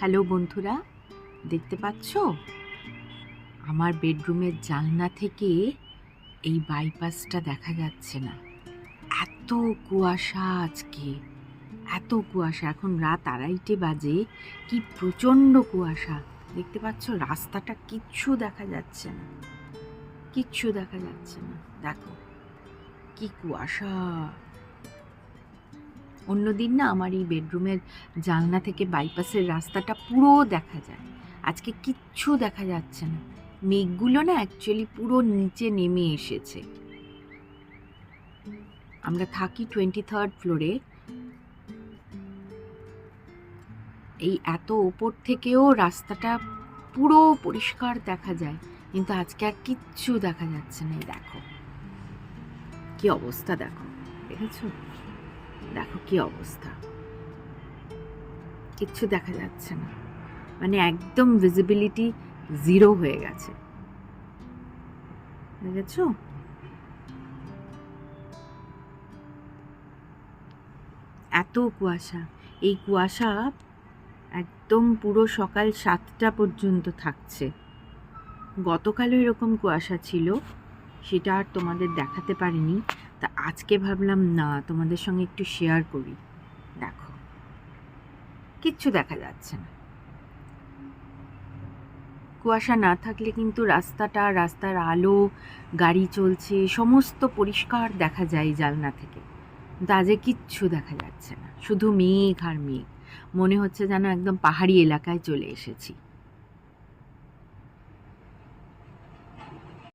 Hello বন্ধুরা, দেখতে পাচ্ছ? আমার বেডরুমের জানলা থেকে এই বাইপাসটা দেখা যাচ্ছে না। এত কুয়াশা আজকে, এত কুয়াশা। এখন রাত আড়াইটে বাজে, কি প্রচণ্ড কুয়াশা। দেখতে পাচ্ছ, রাস্তাটা কিচ্ছু দেখা যাচ্ছে না, কিচ্ছু দেখা যাচ্ছে না। দেখো, কি কুয়াশা। অন্যদিন না আমার এই বেডরুমের জানলা থেকে বাইপাসের রাস্তাটা পুরো দেখা যায়। আজকে কিচ্ছু দেখা যাচ্ছে না। মেঘগুলো না অ্যাকচুয়ালি পুরো নিচে নেমে এসেছে। আমরা থাকি টোয়েন্টি থার্ড ফ্লোরে এই এত ওপর থেকেও রাস্তাটা পুরো পরিষ্কার দেখা যায়। কিন্তু আজকে আর কিচ্ছু দেখা যাচ্ছে না দেখো। কি অবস্থা দেখো, দেখেছ? দেখো কি অবস্থা। কিচ্ছু দেখা যাচ্ছে না। মানে একদম ভিজিবিলিটি জিরো হয়ে গেছে। দেখেছ? এত কুয়াশা। এই কুয়াশা একদম পুরো সকাল সাতটা পর্যন্ত থাকছে। গতকালও এরকম কুয়াশা ছিল, সেটা আর তোমাদের দেখাতে পারিনি। তা আজকে ভাবলাম, না, তোমাদের সঙ্গে একটু শেয়ার করি। দেখো, কিচ্ছু দেখা যাচ্ছে না। কুয়াশা না থাকলে কিন্তু রাস্তাটা, রাস্তার আলো, গাড়ি চলছে, সমস্ত পরিষ্কার দেখা যায় জানলা থেকে। কিন্তু আজকে কিচ্ছু দেখা যাচ্ছে না, শুধু মেঘ আর মেঘ। মনে হচ্ছে যেন একদম পাহাড়ি এলাকায় চলে এসেছি।